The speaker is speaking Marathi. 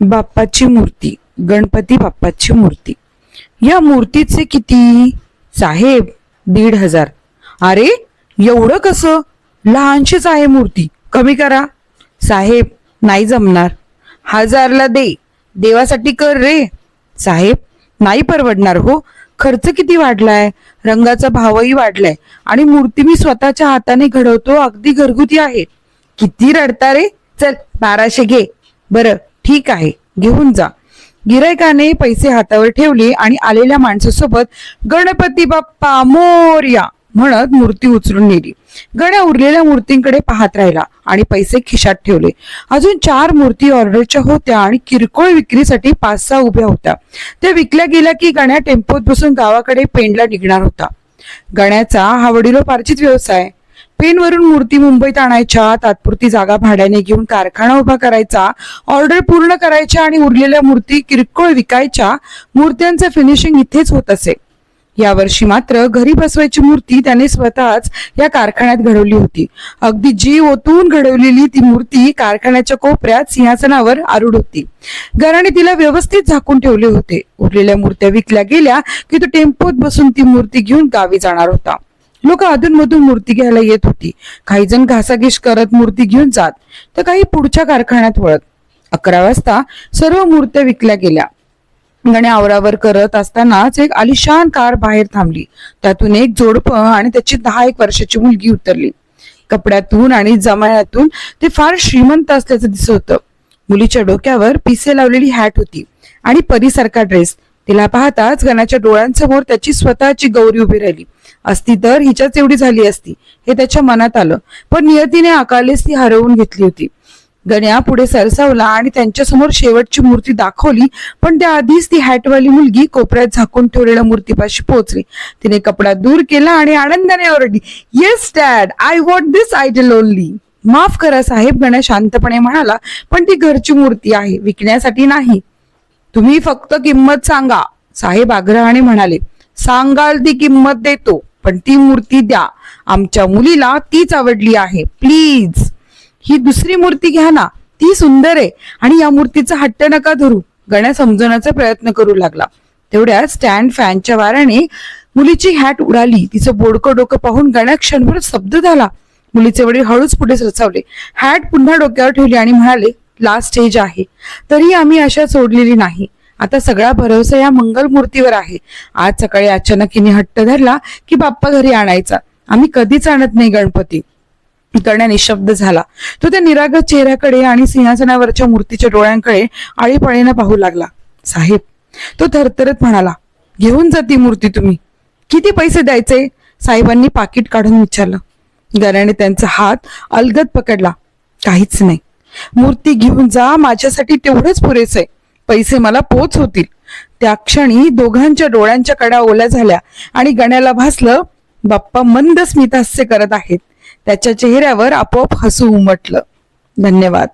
बाप्पाची मूर्ती गणपती बाप्पाची मूर्ती. या मूर्तीचे किती? साहेब दीड हजार. अरे एवढं कसं? लहानशीच आहे मूर्ती. कमी करा. साहेब नाही जमणार. हजारला दे. देवासाठी कर रे. साहेब नाही परवडणार हो. खर्च किती वाढलाय? रंगाचा भावही वाढलाय. आणि मूर्ती मी स्वतःच्या हाताने घडवतो अगदी घरगुती आहे. किती रडता रे? चल बाराशे घे. बरं ठीक आहे घेऊन जा. गिरायकाने पैसे हातावर ठेवले आणि आलेल्या माणसासोबत गणपती बाप्पा मोर्या म्हणत मूर्ती उचलून नेली. गण्या उरलेल्या मूर्तींकडे पाहत राहिला आणि पैसे खिशात ठेवले. अजून चार मूर्ती ऑर्डरच्या होत्या आणि किरकोळ विक्रीसाठी पाच सहा उभ्या होत्या. त्या विकल्या गेल्या की गण्या टेम्पोत बसून गावाकडे पेंडला निघणार होता. गण्याचा हा वडिलोपार्जित व्यवसाय पेनवरून मूर्ती मुंबईत आणायच्या तात्पुरती जागा भाड्याने घेऊन कारखाना उभा करायचा ऑर्डर पूर्ण करायच्या आणि उरलेल्या मूर्ती किरकोळ विकायच्या मूर्त्यांचं फिनिशिंग इथेच होत असे. यावर्षी मात्र घरी बसवायची मूर्ती त्याने स्वतःच या कारखान्यात घडवली होती. अगदी जीव ओतून घडवलेली ती मूर्ती कारखान्याच्या कोपऱ्यात सिंहासनावर आरूढ होती. घराने तिला व्यवस्थित झाकून ठेवले होते. उरलेल्या मूर्त्या विकल्या गेल्या की तो टेम्पोत बसून ती मूर्ती घेऊन गावी जाणार होता. लोक अधूनमधून मूर्ती घ्यायला येत होती. काही जण घासाघीस करत मूर्ती घेऊन जात तर काही पुढच्या कारखान्यात वळत. अकरा वाजता सर्व मूर्त्या विकल्या गेल्या. गणे आवरावर करत असतानाच एक आलिशान कार बाहेर थांबली. त्यातून एक जोडपं आणि त्याची दहा एक वर्षाची मुलगी उतरली. कपड्यातून आणि जमाळ्यातून ते फार श्रीमंत असल्याचं दिसत होतं. मुलीच्या डोक्यावर पिसे लावलेली हॅट होती आणि परीसारखा ड्रेस तिला पाहताच गणाच्या डोळ्यांसमोर त्याची स्वतःची गौरी उभी राहिली. असती तर हिच्याच एवढी झाली असती हे त्याच्या मनात आलं. पण नियतीने आकालेस ती हरवून घेतली होती. गण्या पुढे सरसावला आणि त्यांच्यासमोर शेवटची मूर्ती दाखवली पण त्याआधीच ती हॅटवाली मुलगी कोपऱ्यात झाकून ठेवलेल्या मूर्तीपाशी पोहोचली. तिने कपडा दूर केला आणि आनंदाने ओरडली yes dad I want this idol only माफ करा साहेब गण्या शांतपणे म्हणाला पण ती घरची मूर्ती आहे विकण्यासाठी नाही. तुम्ही फक्त किंमत सांगा. साहेब आग्रहाने म्हणाले सांगाल ती किंमत देतो पण ती मूर्ती द्या. आमच्या मुलीला तीच आवडली आहे प्लीज. ही दुसरी मूर्ती घ्या ना ती सुंदर आहे आणि या मूर्तीचा हट्ट नका धरू. गण्या समजवण्याचा प्रयत्न करू लागला. तेवढ्या स्टँड फॅनच्या वाऱ्याने मुलीची हॅट उडाली. तिचं बोडकं डोकं पाहून गण्या क्षणभर स्तब्ध झाला. मुलीचे वडील हळूच पुढे सरसावले. हॅट पुन्हा डोक्यावर ठेवली आणि म्हणाले लास्ट स्टेज आहे. तरी आम्ही आशा सोडलेली नाही. आता सगळा भरोसा या मंगल मूर्तीवर आहे. आज सकाळी अचानक हट्ट धरला की बाप्पा घरी आणायचा. आम्ही कधीच आणत नाही गणपती. करण्या निशब्द झाला. तो त्या निरागत चेहऱ्याकडे आणि सिंहासनावरच्या मूर्तीच्या डोळ्यांकडे आळीपाळीनं पाहू लागला. साहेब तो थरथरत म्हणाला घेऊन जा ती मूर्ती तुम्ही. किती पैसे द्यायचे? साहेबांनी पाकिट काढून विचारलं. गण्याने त्यांचा हात अलगद पकडला. काहीच नाही. मूर्ती घेऊन जा माझ्यासाठी तेवढंच पुरेसं. आहे पैसे मला पोच होतील. त्या क्षणी दोघांच्या डोळ्यांच्या कडा ओल्या झाल्या आणि गण्याला भासलं बाप्पा मंद स्मितहास्य करत आहेत. त्याच्या चेहऱ्यावर आपोआप हसू उमटलं. धन्यवाद.